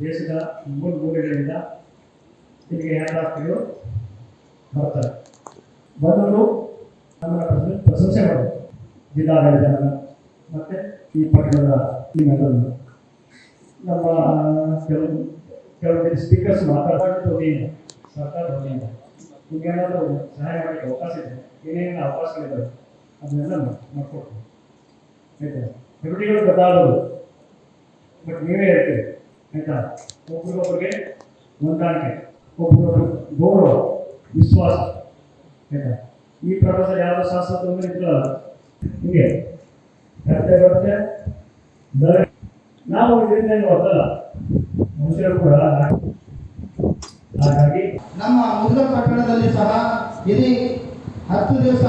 ದೇಶದ ಮೂಲ ಮೂಲೆಗಳಿಂದ ಇಲ್ಲಿಗೆ ಯಾತ್ರಾರ್ಥಿಗಳು ಬರ್ತಾರೆ ಬಂದವರು ನಮ್ಮ ಪ್ರಶ್ನೆ ಪ್ರಶಂಸೆ ಮಾಡೋದು ಜಿಲ್ಲಾಡಳಿತ ಮತ್ತು ಈ ಪಟ್ಟಣದ ನಿಮ್ಮೆಲ್ಲರನ್ನು ನಮ್ಮ ಕೆಲವು ಕೆಲವೊಂದು ಸ್ಪೀಕರ್ಸ್ ಮಾತಾಡೋದು ಸರ್ಕಾರ ಸರ್ಕಾರದ ವತಿಯಿಂದ ನಿಮ್ಗೇನಾದರೂ ಸಹಾಯ ಮಾಡಲಿಕ್ಕೆ ಅವಕಾಶ ಇದೆ? ಏನೇನು ಅವಕಾಶಗಳಿದ್ದಾವೆ ಅದನ್ನೆಲ್ಲ ಮಾಡ್ಕೊಡ್ತೀವಿ ಆಯ್ತಾ? ಕಮಿಟಿಗಳು ಗೊತ್ತಾಗೋದು ಬಟ್ ನೀವೇ ಹೇಳ್ತೀರಿ. ಆಯ್ತಾ? ಒಬ್ರಿಗೊಬ್ರಿಗೆ ಹೊಂದಾಣಿಕೆ ಒಬ್ರಿಗೊಬ್ರು ಗೌರವ, ವಿಶ್ವಾಸ. ಆಯ್ತಾ? ಈ ಪ್ರಪಂಚ ಶಾಸ್ತ್ರ ಅಂದ್ರೆ ಇದ್ರಲ್ಲ ಹಿಂಗೆ. ಕತ್ತೆ ಬರುತ್ತೆ ನಾವು ಇದರಿಂದ ಏನು ಹೊತ್ತಲ್ಲ ಮನುಷ್ಯರು ಕೂಡ ಹಾಗಾಗಿ ನಮ್ಮ ಮುಂದ ಪಟ್ಟಣದಲ್ಲಿ ಸಹ ಇಡೀ ಹತ್ತು ದಿವಸ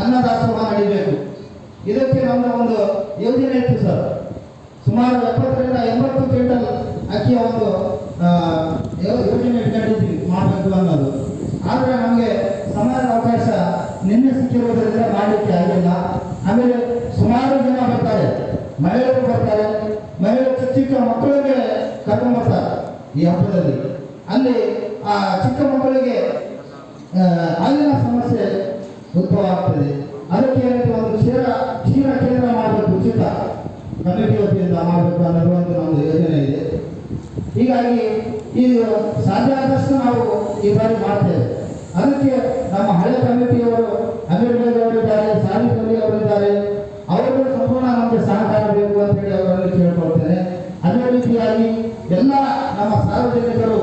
ಅನ್ನದಾಸೋಹ ನಡೀಬೇಕು. ಇದಕ್ಕೆ ನಮ್ಮ ಒಂದು ಯೋಜನೆ ಇತ್ತು ಸರ್. ಸುಮಾರು ಎಪ್ಪತ್ತರಿಂದ ಎಂಬತ್ತು ಅಕ್ಕಿಯ ಒಂದು ಯೋಜನೆ ಇಟ್ಕೊಂಡಿದ್ವಿ, ಮಾಡಬೇಕು ಅನ್ನೋದು. ಆದರೆ ನಮಗೆ ಸಮಯದ ಅವಕಾಶ ನಿನ್ನೆ ಸಿಕ್ಕಿರುವುದರಿಂದ ಮಾಡಲಿಕ್ಕೆ ಆಗಿಲ್ಲ. ಆಮೇಲೆ ಸುಮಾರು ಜನ ಬರ್ತಾರೆ. ಮಹಿಳೆಯರು ಬರ್ತಾರೆ. ಮಹಿಳೆಯರು ಚಿಕ್ಕ ಮಕ್ಕಳಿಗೆ ಕರ್ಕೊಂಡು ಬರ್ತಾರೆ ಈ ಹಬ್ಬದಲ್ಲಿ. ಅಲ್ಲಿ, ಆ, ಚಿಕ್ಕ ಮಕ್ಕಳಿಗೆ ಅಲ್ಲಿನ ಸಮಸ್ಯೆ ಉದ್ಭವ ಆಗ್ತದೆ. ಅದಕ್ಕೆ ಒಂದು ಕ್ಷೀರ ಕ್ಷೀರ ಕೇಂದ್ರ ಮಾಡಬೇಕು, ಉಚಿತ. ಕಮಿಟಿ ಮಾಡಬೇಕು ಅನ್ನೋದು ಒಂದು ಯೋಜನೆ ಇದೆ. ಹೀಗಾಗಿ ಇದು ಸಾಧ್ಯ ಆದಷ್ಟು ನಾವು ಈ ಬಾರಿ ಮಾಡ್ತೇವೆ. ಅದಕ್ಕೆ ನಮ್ಮ ಹಳೆ ಕಮಿಟಿಯವರು ಅವರಿದ್ದಾರೆ ಅಲಿ ಅವರಿದ್ದಾರೆ ಅವರು ಸಂಪೂರ್ಣ ನಮಗೆ ಸಹಕಾರ ಬೇಕು ಅಂತ ಹೇಳಿ ಅವರಲ್ಲಿ ಕೇಳ್ಕೊಳ್ತೇನೆ. ಅದೇ ರೀತಿಯಾಗಿ ಎಲ್ಲ ನಮ್ಮ ಸಾರ್ವಜನಿಕರು